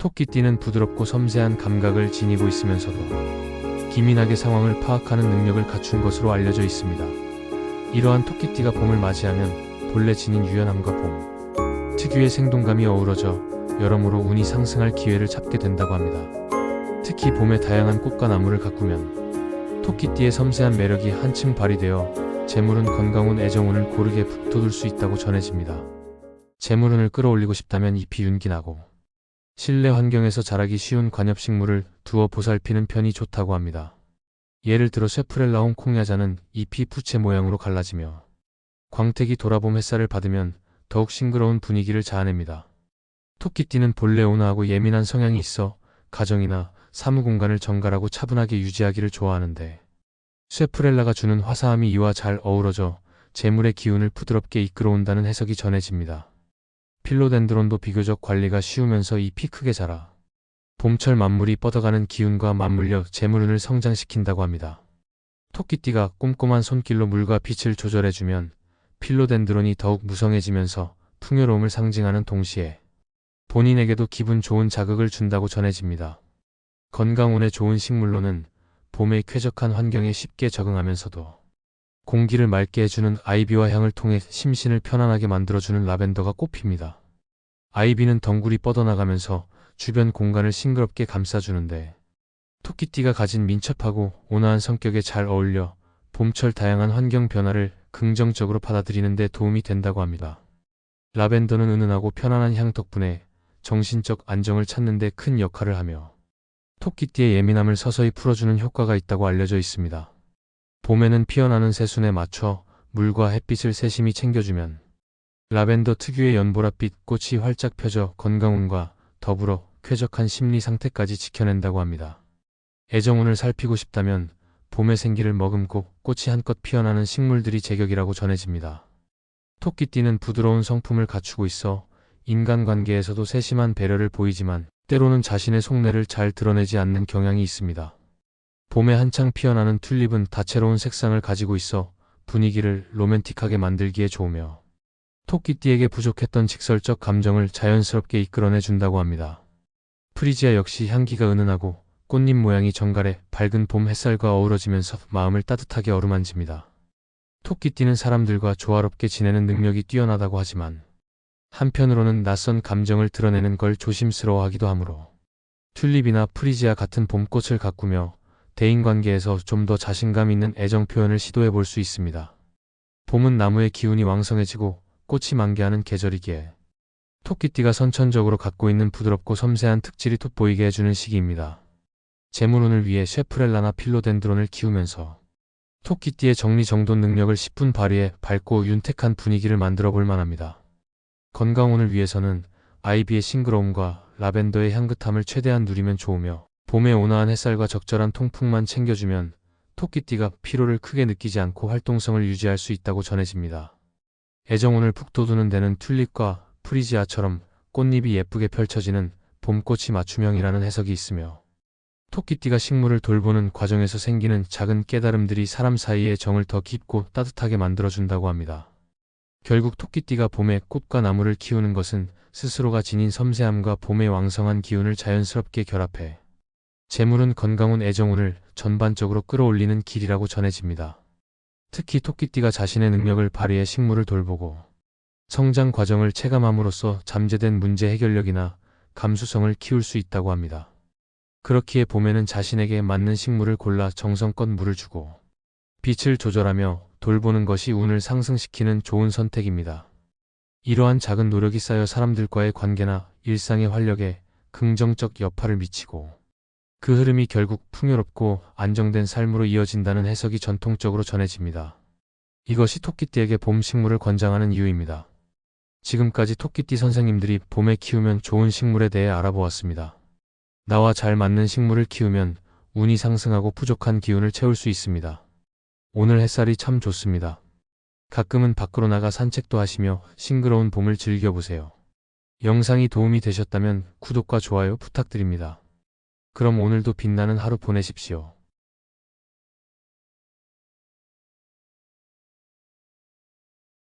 토끼띠는 부드럽고 섬세한 감각을 지니고 있으면서도 기민하게 상황을 파악하는 능력을 갖춘 것으로 알려져 있습니다. 이러한 토끼띠가 봄을 맞이하면 본래 지닌 유연함과 봄, 특유의 생동감이 어우러져 여러모로 운이 상승할 기회를 잡게 된다고 합니다. 특히 봄의 다양한 꽃과 나무를 가꾸면 토끼띠의 섬세한 매력이 한층 발휘되어 재물운 건강운 애정운을 고르게 북돋을 수 있다고 전해집니다. 재물운을 끌어올리고 싶다면 잎이 윤기나고 실내 환경에서 자라기 쉬운 관엽식물을 두어 보살피는 편이 좋다고 합니다. 예를 들어 쇠프렐라 홍콩야자는 잎이 부채 모양으로 갈라지며 광택이 돌아봄 햇살을 받으면 더욱 싱그러운 분위기를 자아냅니다. 토끼띠는 본래 온화하고 예민한 성향이 있어 가정이나 사무 공간을 정갈하고 차분하게 유지하기를 좋아하는데 쇠프렐라가 주는 화사함이 이와 잘 어우러져 재물의 기운을 부드럽게 이끌어온다는 해석이 전해집니다. 필로덴드론도 비교적 관리가 쉬우면서 잎이 크게 자라 봄철 만물이 뻗어가는 기운과 맞물려 재물운을 성장시킨다고 합니다. 토끼띠가 꼼꼼한 손길로 물과 빛을 조절해주면 필로덴드론이 더욱 무성해지면서 풍요로움을 상징하는 동시에 본인에게도 기분 좋은 자극을 준다고 전해집니다. 건강운에 좋은 식물로는 봄의 쾌적한 환경에 쉽게 적응하면서도 공기를 맑게 해주는 아이비와 향을 통해 심신을 편안하게 만들어주는 라벤더가 꽃핍니다. 아이비는 덩굴이 뻗어나가면서 주변 공간을 싱그럽게 감싸주는데 토끼띠가 가진 민첩하고 온화한 성격에 잘 어울려 봄철 다양한 환경 변화를 긍정적으로 받아들이는 데 도움이 된다고 합니다. 라벤더는 은은하고 편안한 향 덕분에 정신적 안정을 찾는 데 큰 역할을 하며 토끼띠의 예민함을 서서히 풀어주는 효과가 있다고 알려져 있습니다. 봄에는 피어나는 새순에 맞춰 물과 햇빛을 세심히 챙겨주면 라벤더 특유의 연보라빛 꽃이 활짝 펴져 건강운과 더불어 쾌적한 심리 상태까지 지켜낸다고 합니다. 애정운을 살피고 싶다면 봄의 생기를 머금고 꽃이 한껏 피어나는 식물들이 제격이라고 전해집니다. 토끼띠는 부드러운 성품을 갖추고 있어 인간관계에서도 세심한 배려를 보이지만 때로는 자신의 속내를 잘 드러내지 않는 경향이 있습니다. 봄에 한창 피어나는 튤립은 다채로운 색상을 가지고 있어 분위기를 로맨틱하게 만들기에 좋으며 토끼띠에게 부족했던 직설적 감정을 자연스럽게 이끌어내 준다고 합니다. 프리지아 역시 향기가 은은하고 꽃잎 모양이 정갈해 밝은 봄 햇살과 어우러지면서 마음을 따뜻하게 어루만집니다. 토끼띠는 사람들과 조화롭게 지내는 능력이 뛰어나다고 하지만 한편으로는 낯선 감정을 드러내는 걸 조심스러워하기도 하므로 튤립이나 프리지아 같은 봄꽃을 가꾸며 대인관계에서 좀 더 자신감 있는 애정 표현을 시도해 볼 수 있습니다. 봄은 나무의 기운이 왕성해지고 꽃이 만개하는 계절이기에 토끼띠가 선천적으로 갖고 있는 부드럽고 섬세한 특질이 돋보이게 해주는 시기입니다. 재물운을 위해 쉐프렐라나 필로덴드론을 키우면서 토끼띠의 정리정돈 능력을 10분 발휘해 밝고 윤택한 분위기를 만들어 볼 만합니다. 건강운을 위해서는 아이비의 싱그러움과 라벤더의 향긋함을 최대한 누리면 좋으며 봄의 온화한 햇살과 적절한 통풍만 챙겨주면 토끼띠가 피로를 크게 느끼지 않고 활동성을 유지할 수 있다고 전해집니다. 애정운을 푹 돋우는 데는 튤립과 프리지아처럼 꽃잎이 예쁘게 펼쳐지는 봄꽃이 맞춤형이라는 해석이 있으며 토끼띠가 식물을 돌보는 과정에서 생기는 작은 깨달음들이 사람 사이의 정을 더 깊고 따뜻하게 만들어준다고 합니다. 결국 토끼띠가 봄에 꽃과 나무를 키우는 것은 스스로가 지닌 섬세함과 봄의 왕성한 기운을 자연스럽게 결합해 재물은 건강운 애정운을 전반적으로 끌어올리는 길이라고 전해집니다. 특히 토끼띠가 자신의 능력을 발휘해 식물을 돌보고 성장 과정을 체감함으로써 잠재된 문제 해결력이나 감수성을 키울 수 있다고 합니다. 그렇기에 봄에는 자신에게 맞는 식물을 골라 정성껏 물을 주고 빛을 조절하며 돌보는 것이 운을 상승시키는 좋은 선택입니다. 이러한 작은 노력이 쌓여 사람들과의 관계나 일상의 활력에 긍정적 여파를 미치고 그 흐름이 결국 풍요롭고 안정된 삶으로 이어진다는 해석이 전통적으로 전해집니다. 이것이 토끼띠에게 봄 식물을 권장하는 이유입니다. 지금까지 토끼띠 선생님들이 봄에 키우면 좋은 식물에 대해 알아보았습니다. 나와 잘 맞는 식물을 키우면 운이 상승하고 부족한 기운을 채울 수 있습니다. 오늘 햇살이 참 좋습니다. 가끔은 밖으로 나가 산책도 하시며 싱그러운 봄을 즐겨보세요. 영상이 도움이 되셨다면 구독과 좋아요 부탁드립니다. 그럼 오늘도 빛나는 하루 보내십시오.